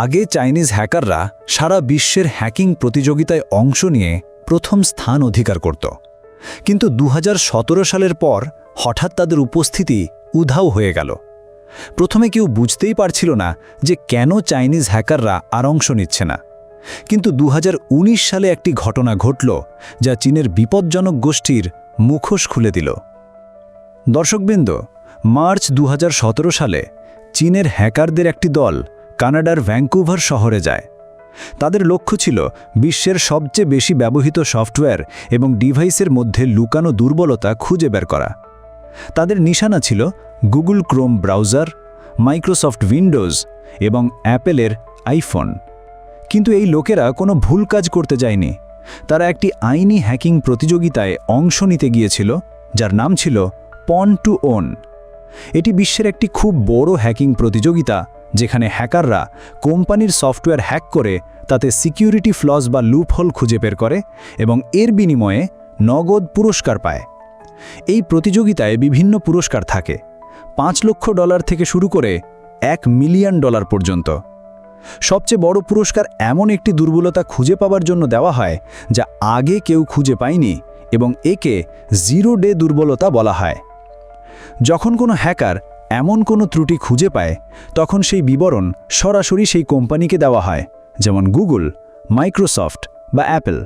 আগে চাইনিজ হ্যাকাররা সারা বিশ্বের হ্যাকিং প্রতিযোগিতায় অংশ নিয়ে প্রথম স্থান অধিকার করত। কিন্তু দু হাজার সতেরো সালের পর হঠাৎ তাদের উপস্থিতি উধাও হয়ে গেল। প্রথমে কেউ বুঝতেই পারছিল না যে কেন চাইনিজ হ্যাকাররা আর অংশ নিচ্ছে না। কিন্তু দু হাজার উনিশ সালে একটি ঘটনা ঘটল যা চীনের বিপজ্জনক গোষ্ঠীর মুখোশ খুলে দিল। দর্শকবৃন্দ, মার্চ দু হাজার সতেরো সালে চীনের হ্যাকারদের একটি দল কানাডার ভ্যাঙ্কুভার শহরে যায়। তাদের লক্ষ্য ছিল বিশ্বের সবচেয়ে বেশি ব্যবহৃত সফটওয়্যার এবং ডিভাইসের মধ্যে লুকানো দুর্বলতা খুঁজে বের করা। তাদের নিশানা ছিল Google Chrome browser, Microsoft Windows এবং অ্যাপেলের আইফোন। কিন্তু এই লোকেরা কোনো ভুল কাজ করতে যায়নি। তারা একটি আইনি হ্যাকিং প্রতিযোগিতায় অংশ নিতে গিয়েছিল, যার নাম ছিল পন টু ওন। এটি বিশ্বের একটি খুব বড় হ্যাকিং প্রতিযোগিতা যেখানে হ্যাকাররা কোম্পানির সফটওয়্যার হ্যাক করে তাতে সিকিউরিটি ফ্লস বা লুপহোল খুঁজে বের করে এবং এর বিনিময়ে নগদ পুরস্কার পায়। এই প্রতিযোগিতায় বিভিন্ন পুরস্কার থাকে। পাঁচ লক্ষ ডলার থেকে শুরু করে এক মিলিয়ন ডলার পর্যন্ত। সবচেয়ে বড় পুরস্কার এমন একটি দুর্বলতা খুঁজে পাওয়ার জন্য দেওয়া হয়, যা আগে কেউ খুঁজে পায়নি এবং একে জিরো ডে দুর্বলতা বলা হয়। যখন কোনো হ্যাকার এমন কোনো ত্রুটি খুঁজে পায়, তখন সেই বিবরণ সরাসরি সেই কোম্পানিকে দেওয়া হয়, যেমন গুগল, মাইক্রোসফট বা অ্যাপেল,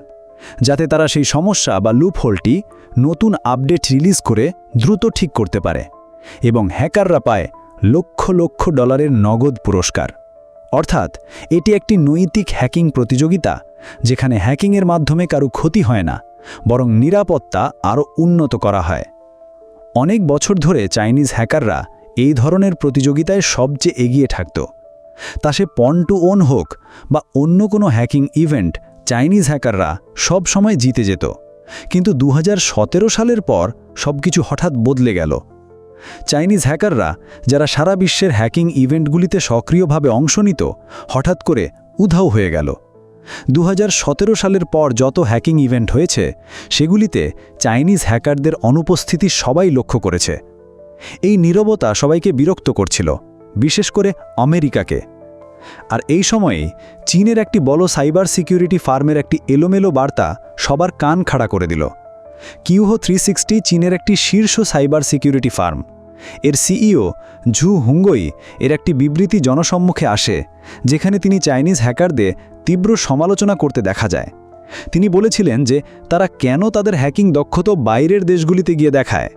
যাতে তারা সেই সমস্যা বা লুপহোলটি নতুন আপডেট রিলিজ করে দ্রুত ঠিক করতে পারে এবং হ্যাকাররা পায় লক্ষ লক্ষ ডলারের নগদ পুরস্কার। অর্থাৎ, এটি একটি নৈতিক হ্যাকিং প্রতিযোগিতা, যেখানে হ্যাকিংয়ের মাধ্যমে কারও ক্ষতি হয় না, বরং নিরাপত্তা আরও উন্নত করা হয়। অনেক বছর ধরে চাইনিজ হ্যাকাররা এই ধরনের প্রতিযোগিতায় সবচেয়ে এগিয়ে থাকত। তা সে পন টু ওন হোক বা অন্য কোনো হ্যাকিং ইভেন্ট, চাইনিজ হ্যাকাররা সব সময় জিতে যেত। কিন্তু দু হাজার সতেরো সালের পর সবকিছু হঠাৎ বদলে গেল। চাইনিজ হ্যাকাররা, যারা সারা বিশ্বের হ্যাকিং ইভেন্টগুলিতে সক্রিয়ভাবে অংশ নিত, হঠাৎ করে উধাও হয়ে গেল। দু হাজার সতেরো সালের পর যত হ্যাকিং ইভেন্ট হয়েছে, সেগুলিতে চাইনিজ হ্যাকারদের অনুপস্থিতি সবাই লক্ষ্য করেছে। এই নীরবতা সবাইকে বিরক্ত করছিল, বিশেষ করে আমেরিকাকে। আর এই সময়ে চীনের একটি বড় সাইবার সিকিউরিটি ফার্মের একটি এলোমেলো বার্তা সবার কান খাড়া করে দিল। কিউহো থ্রি চীনের একটি শীর্ষ সাইবার সিকিউরিটি ফার্ম। এর সিইও ঝু হুঙ্গই এর একটি বিবৃতি জনসম্মুখে আসে, যেখানে তিনি চাইনিজ হ্যাকারদের তীব্র সমালোচনা করতে দেখা যায়। তিনি বলেছিলেন যে তারা কেন তাদের হ্যাকিং দক্ষতা বাইরের দেশগুলিতে গিয়ে দেখায়।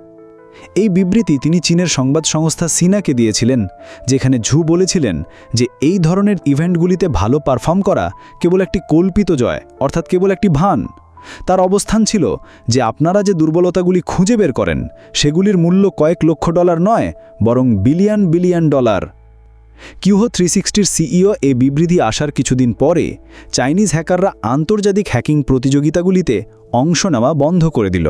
এই বিবৃতি তিনি চীনের সংবাদ সংস্থা সিনাকে দিয়েছিলেন, যেখানে ঝু বলেছিলেন যে এই ধরনের ইভেন্টগুলিতে ভালো পারফর্ম করা কেবল একটি কল্পিত জয়, অর্থাৎ কেবল একটি ভান। তার অবস্থান ছিল যে আপনারা যে দুর্বলতাগুলি খুঁজে বের করেন, সেগুলির মূল্য কয়েক লক্ষ ডলার নয়, বরং billion billion dollar. Qihoo three সিক্সটির CEO এ বিবৃতি আসার কিছুদিন পরে চাইনিজ হ্যাকাররা আন্তর্জাতিক হ্যাকিং প্রতিযোগিতাগুলিতে অংশ নেওয়া বন্ধ করে দিল।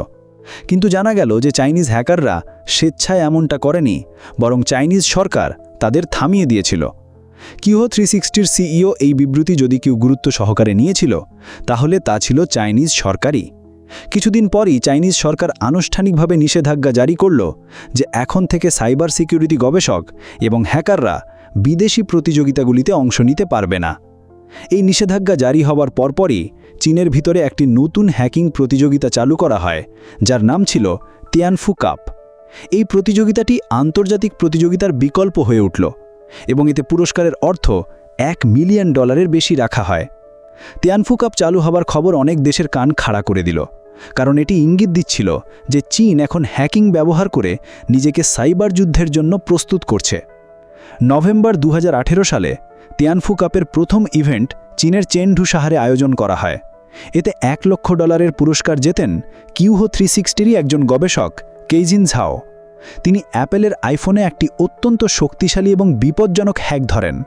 কিন্তু জানা গেল যে চাইনিজ হ্যাকাররা স্বেচ্ছায় এমনটা করেনি, বরং চাইনিজ সরকার তাদের থামিয়ে দিয়েছিল। কিউহো থ্রি সিক্সটির সিইও এই বিবৃতি যদি কেউ গুরুত্ব সহকারে নিয়েছিল, তাহলে তা ছিল চাইনিজ সরকারই। কিছুদিন পরই চাইনিজ সরকার আনুষ্ঠানিকভাবে নিষেধাজ্ঞা জারি করল যে এখন থেকে সাইবার সিকিউরিটি গবেষক এবং হ্যাকাররা বিদেশি প্রতিযোগিতাগুলিতে অংশ নিতে পারবে না। এই নিষেধাজ্ঞা জারি হওয়ার পরপরই চীনের ভিতরে একটি নতুন হ্যাকিং প্রতিযোগিতা চালু করা হয়, যার নাম ছিল তিয়ানফু কাপ। এই প্রতিযোগিতাটি আন্তর্জাতিক প্রতিযোগিতার বিকল্প হয়ে উঠল এবং এতে পুরস্কারের অর্থ এক মিলিয়ন ডলারের বেশি রাখা হয়। তিয়ানফু কাপ চালু হবার খবর অনেক দেশের কান খাড়া করে দিল, কারণ এটি ইঙ্গিত দিচ্ছিল যে চীন এখন হ্যাকিং ব্যবহার করে নিজেকে সাইবার যুদ্ধের জন্য প্রস্তুত করছে। নভেম্বর দু হাজার আঠেরো সালে তিয়ানফু কাপের প্রথম ইভেন্ট চীনের চেনঢু সাহারে আয়োজন করা হয়। এতে এক লক্ষ ডলারের পুরস্কার জেতেন কিউহো থ্রি সিক্সটিরই একজন গবেষক, কেইজিন ঝাও। তিনি অ্যাপেলের আইফোনে একটি অত্যন্ত শক্তিশালী এবং বিপজ্জনক হ্যাক ধরেন।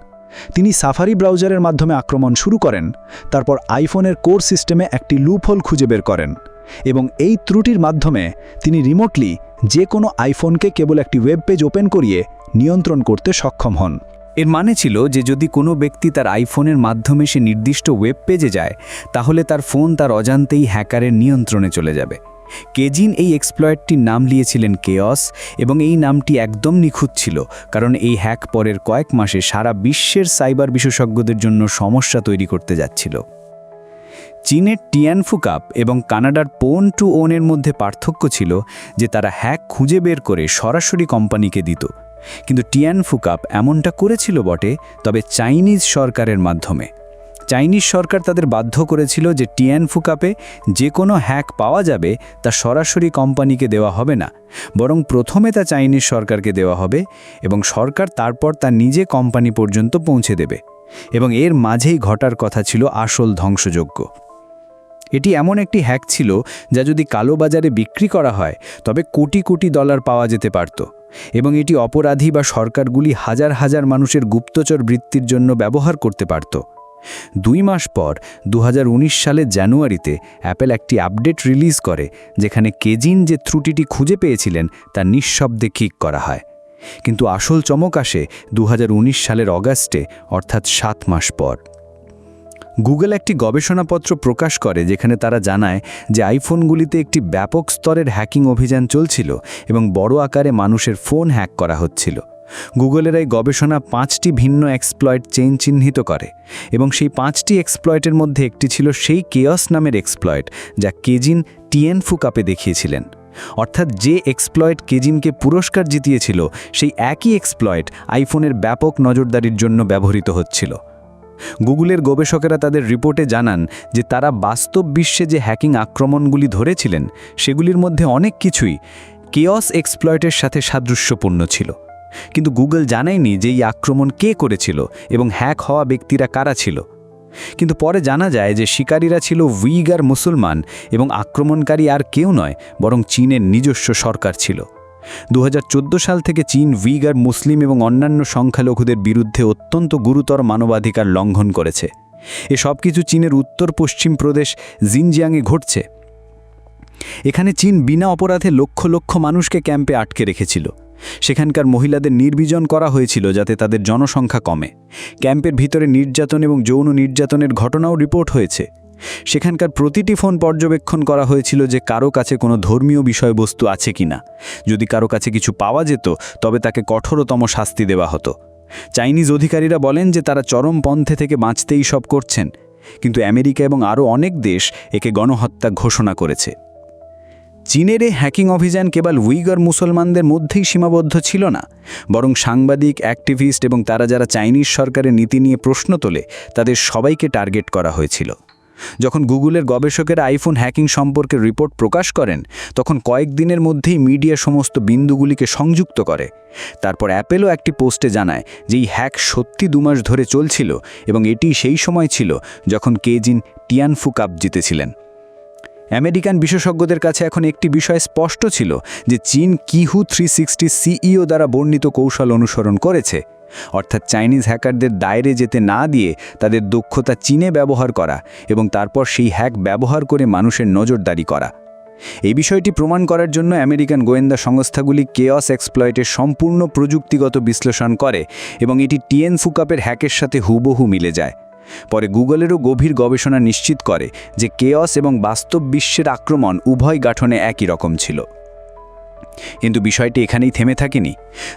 তিনি সাফারি ব্রাউজারের মাধ্যমে আক্রমণ শুরু করেন, তারপর আইফোনের কোর সিস্টেমে একটি লুপহোল খুঁজে বের করেন। এবং এই ত্রুটির মাধ্যমে তিনি রিমোটলি যে কোনো আইফোনকে কেবল একটি ওয়েব পেজ ওপেন করিয়ে নিয়ন্ত্রণ করতে সক্ষম হন। এর মানে ছিল যে যদি কোনো ব্যক্তি তার আইফোনের মাধ্যমে সে নির্দিষ্ট ওয়েব পেজে যায়, তাহলে তার ফোন তার অজান্তেই হ্যাকারের নিয়ন্ত্রণে চলে যাবে। কেজিন এই এক্সপ্লয়েটটির নাম লিয়েছিলেন কেয়স এবং এই নামটি একদম নিখুঁত ছিল, কারণ এই হ্যাক পরের কয়েক মাসে সারা বিশ্বের সাইবার বিশেষজ্ঞদের জন্য সমস্যা তৈরি করতে যাচ্ছিল। চীনের টিয়ানফু কাপ এবং কানাডার পোন টু ওনের মধ্যে পার্থক্য ছিল যে তারা হ্যাক খুঁজে বের করে সরাসরি কোম্পানিকে দিত। কিন্তু টিয়ানফু কাপ এমনটা করেছিল বটে, তবে চাইনিজ সরকারের মাধ্যমে। চাইনিজ সরকার তাদের বাধ্য করেছিল যে টিয়ানফু কাপে যে কোনো হ্যাক পাওয়া যাবে, তা সরাসরি কোম্পানিকে দেওয়া হবে না, বরং প্রথমে তা চাইনিজ সরকারকে দেওয়া হবে এবং সরকার তারপর তা নিজে কোম্পানি পর্যন্ত পৌঁছে দেবে। এবং এর মাঝেই ঘটার কথা ছিল আসল ধ্বংসযোগ্য এটি এমন একটি হ্যাক ছিল যা যদি কালো বাজারে বিক্রি করা হয়, তবে কোটি কোটি ডলার পাওয়া যেতে পারত এবং এটি অপরাধী বা সরকারগুলি হাজার হাজার মানুষের গুপ্তচর বৃত্তির জন্য ব্যবহার করতে পারত। দুই মাস পর দু হাজার উনিশ সালের জানুয়ারিতে অ্যাপেল একটি আপডেট রিলিজ করে, যেখানে কেজিন যে ত্রুটিটি খুঁজে পেয়েছিলেন, তা নিঃশব্দে কিক করা হয়। কিন্তু আসল চমক আসে দু হাজার উনিশ সালের অগাস্টে, অর্থাৎ সাত মাস পর। গুগল একটি গবেষণাপত্র প্রকাশ করে যেখানে তারা জানায় যে আইফোনগুলিতে একটি ব্যাপক স্তরের হ্যাকিং অভিযান চলছিল এবং বড় আকারে মানুষের ফোন হ্যাক করা হচ্ছিল। গুগলের এই গবেষণা পাঁচটি ভিন্ন এক্সপ্লয়েট চেইন চিহ্নিত করে এবং সেই পাঁচটি এক্সপ্লয়েটের মধ্যে একটি ছিল সেই কেয়স নামের এক্সপ্লয়েট যা কেজিন টিএনফু কাপে দেখিয়েছিলেন। অর্থাৎ যে এক্সপ্লয়েট কেজিনকে পুরস্কার জিতিয়েছিল, সেই একই এক্সপ্লয়েট আইফোনের ব্যাপক নজরদারির জন্য ব্যবহৃত হচ্ছিল। গুগলের গবেষকেরা তাদের রিপোর্টে জানান যে তারা বাস্তব বিশ্বে যে হ্যাকিং আক্রমণগুলি ধরেছিলেন, সেগুলির মধ্যে অনেক কিছুই কেয়স এক্সপ্লয়েটের সাথে সাদৃশ্যপূর্ণ ছিল। কিন্তু গুগল জানায়নি যে এই আক্রমণ কে করেছিল এবং হ্যাক হওয়া ব্যক্তিরা কারা ছিল। কিন্তু পরে জানা যায় যে শিকারীরা ছিল উইগার মুসলমান এবং আক্রমণকারী আর কেউ নয়, বরং চীনের নিজস্ব সরকার ছিল। দু হাজার চোদ্দ সাল থেকে চীন উইগার মুসলিম এবং অন্যান্য সংখ্যালঘুদের বিরুদ্ধে অত্যন্ত গুরুতর মানবাধিকার লঙ্ঘন করেছে। এ সব কিছু চীনের উত্তর পশ্চিম প্রদেশ জিনজিয়াংয়ে ঘটছে। এখানে চীন বিনা অপরাধে লক্ষ লক্ষ মানুষকে ক্যাম্পে আটকে রেখেছিল। সেখানকার মহিলাদের নির্বীজন করা হয়েছিল যাতে তাদের জনসংখ্যা কমে। ক্যাম্পের ভিতরে নির্যাতন এবং যৌন নির্যাতনের ঘটনাও রিপোর্ট হয়েছে। সেখানকার প্রতিটি ফোন পর্যবেক্ষণ করা হয়েছিল যে কারও কাছে কোনো ধর্মীয় বিষয়বস্তু আছে কিনা। যদি কারও কাছে কিছু পাওয়া যেত, তবে তাকে কঠোরতম শাস্তি দেওয়া হতো। চাইনিজ অধিকারীরা বলেন যে তারা চরম পন্থে থেকে বাঁচতেই সব করছেন। কিন্তু আমেরিকা এবং আরও অনেক দেশ একে গণহত্যা ঘোষণা করেছে। চীনের এই হ্যাকিং অভিযান কেবল উইগর মুসলমানদের মধ্যেই সীমাবদ্ধ ছিল না, বরং সাংবাদিক, অ্যাক্টিভিস্ট এবং তারা যারা চাইনিজ সরকারের নীতি নিয়ে প্রশ্ন তোলে, তাদের সবাইকে টার্গেট করা হয়েছিল। যখন গুগলের গবেষকেরা আইফোন হ্যাকিং সম্পর্কে রিপোর্ট প্রকাশ করেন, তখন কয়েকদিনের মধ্যেই মিডিয়া সমস্ত বিন্দুগুলিকে সংযুক্ত করে। তারপর অ্যাপেলও একটি পোস্টে জানায় যে এই হ্যাক সত্যি দুমাস ধরে চলছিল এবং এটি সেই সময় ছিল যখন কেজিন টিয়ানফু কাপ জিতেছিলেন। আমেরিকান বিশেষজ্ঞদের কাছে এখন একটি বিষয় স্পষ্ট ছিল যে চীন কিহু থ্রি সিক্সটি সিইও দ্বারা বর্ণিত কৌশল অনুসরণ করেছে। অর্থাৎ চাইনিজ হ্যাকারদের দায়রে যেতে না দিয়ে তাদের দক্ষতা চীনে ব্যবহার করা এবং তারপর সেই হ্যাক ব্যবহার করে মানুষের নজরদারি করা। এই বিষয়টি প্রমাণ করার জন্য আমেরিকান গোয়েন্দা সংস্থাগুলি কেয়স এক্সপ্লয়েটের সম্পূর্ণ প্রযুক্তিগত বিশ্লেষণ করে এবং এটি টিএন ফুকাপের হ্যাকের সাথে হুবহু মিলে যায়। পরে গুগলেরও গভীর গবেষণা নিশ্চিত করে যে কেয়স এবং বাস্তব বিশ্বের আক্রমণ উভয় গাঠনে একই রকম ছিল। কিন্তু বিষয়টি এখানেই থেমে থাকেনি।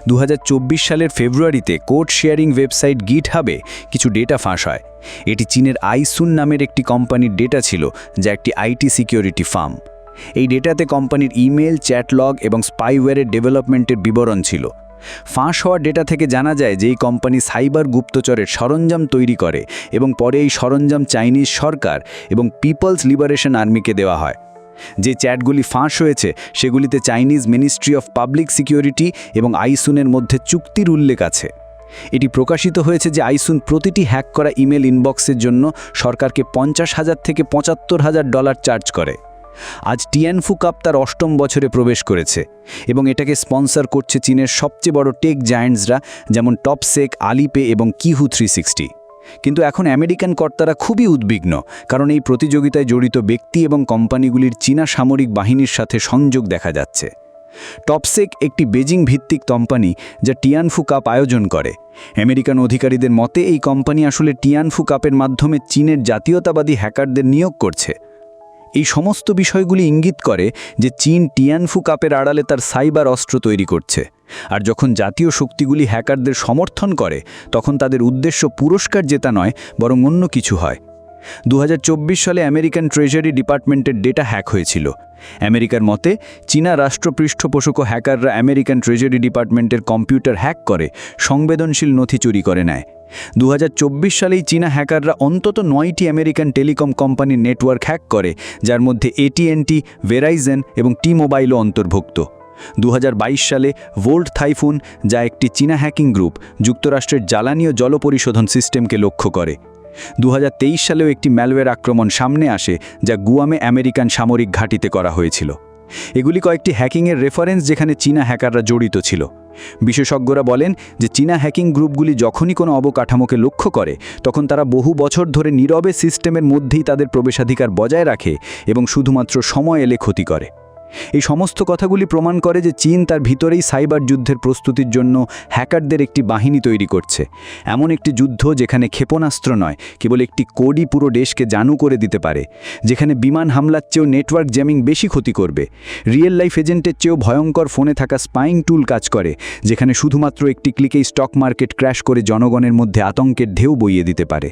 দু হাজার চব্বিশ সালের ফেব্রুয়ারিতে কোড শেয়ারিং ওয়েবসাইট গিট হাবে কিছু ডেটা ফাঁস হয়। এটি চীনের আইসুন নামের একটি কোম্পানির ডেটা ছিল, যা একটি আইটি সিকিউরিটি ফার্ম। এই ডেটাতে কোম্পানির ইমেল চ্যাটলগ এবং স্পাইওয়্যারের ডেভেলপমেন্টের বিবরণ ছিল। ফাঁস হওয়া ডেটা থেকে জানা যায় যে এই কোম্পানি সাইবার গুপ্তচরের সরঞ্জাম তৈরি করে এবং পরে এই সরঞ্জাম চাইনিজ সরকার এবং পিপলস লিবারেশন আর্মিকে দেওয়া হয়। যে চ্যাটগুলি ফাঁস হয়েছে, সেগুলিতে Chinese ministry of public security এবং আইসুনের মধ্যে চুক্তির উল্লেখ আছে। এটি প্রকাশিত হয়েছে যে আইসুন প্রতিটি হ্যাক করা ইমেল ইনবক্সের জন্য সরকারকে পঞ্চাশ হাজার থেকে পঁচাত্তর হাজার ডলার চার্জ করে। আজ টিয়ানফু কাপ তার অষ্টম বছরে প্রবেশ করেছে এবং এটাকে স্পন্সর করছে চীনের সবচেয়ে বড় টেক জায়ান্টসরা, যেমন টপসেক, আলিপে এবং কিহু থ্রি সিক্সটি। কিন্তু এখন আমেরিকান কর্তারা খুবই উদ্বিগ্ন, কারণ এই প্রতিযোগিতায় জড়িত ব্যক্তি এবং কোম্পানিগুলির চীনা সামরিক বাহিনীর সাথে সংযোগ দেখা যাচ্ছে। টপসেক একটি বেজিং ভিত্তিক কোম্পানি যা টিয়ানফু কাপ আয়োজন করে। আমেরিকান অধিকারীদের মতে, এই কোম্পানি আসলে টিয়ানফু কাপের মাধ্যমে চীনের জাতীয়তাবাদী হ্যাকারদের নিয়োগ করছে। এই সমস্ত বিষয়গুলি ইঙ্গিত করে যে চীন টিয়ানফু কাপের আড়ালে তার সাইবার অস্ত্র তৈরি করছে। আর যখন জাতীয় শক্তিগুলি হ্যাকারদের সমর্থন করে, তখন তাদের উদ্দেশ্য পুরস্কার জেতা নয়, বরং অন্য কিছু হয়। দু হাজার চব্বিশ সালে আমেরিকান ট্রেজারি ডিপার্টমেন্টের ডেটা হ্যাক হয়েছিল। আমেরিকার মতে, চীনা রাষ্ট্রপৃষ্ঠপোষক হ্যাকাররা আমেরিকান ট্রেজারি ডিপার্টমেন্টের কম্পিউটার হ্যাক করে, সংবেদনশীল নথি চুরি করে নেয়। দু হাজার চব্বিশ সালেই চীনা হ্যাকাররা অন্তত নয়টি আমেরিকান টেলিকম কোম্পানির নেটওয়ার্ক হ্যাক করে, যার মধ্যে এটিএনটি ভেরাইজেন এবং টি মোবাইলও অন্তর্ভুক্ত। দু হাজার বাইশ সালে ভোল্ট থাইফুন, যা একটি চীনা হ্যাকিং গ্রুপ, যুক্তরাষ্ট্রের জ্বালানি ও জল পরিশোধন সিস্টেমকে লক্ষ্য করে। দু হাজার তেইশ সালেও একটি ম্যালওয়্যার আক্রমণ সামনে আসে যা গুয়ামে আমেরিকান সামরিক ঘাঁটিতে করা হয়েছিল। এগুলি কয়েকটি হ্যাকিংয়ের রেফারেন্স যেখানে চীনা হ্যাকাররা জড়িত ছিল। বিশেষজ্ঞরা বলেন যে চীনা হ্যাকিং গ্রুপগুলি যখনই কোনো অবকাঠামোকে লক্ষ্য করে, তখন তারা বহু বছর ধরে নীরবে সিস্টেমের মধ্যেই তাদের প্রবেশাধিকার বজায় রাখে এবং শুধুমাত্র সময় এলে ক্ষতি করে। এই সমস্ত কথাগুলি প্রমাণ করে যে চীন তার ভিতরেই সাইবার যুদ্ধের প্রস্তুতির জন্য হ্যাকারদের একটি বাহিনী তৈরি করছে। এমন একটি যুদ্ধ যেখানে ক্ষেপণাস্ত্র নয়, কেবল একটি কোডই পুরো দেশকে জানু করে দিতে পারে, যেখানে বিমান হামলার চেয়েও নেটওয়ার্ক জ্যামিং বেশি ক্ষতি করবে। রিয়েল লাইফ এজেন্টের চেয়েও ভয়ঙ্কর ফোনে থাকা স্পাইং টুল কাজ করে, যেখানে শুধুমাত্র একটি ক্লিকেই স্টক মার্কেট ক্র্যাশ করে জনগণের মধ্যে আতঙ্কের ঢেউ বইয়ে দিতে পারে।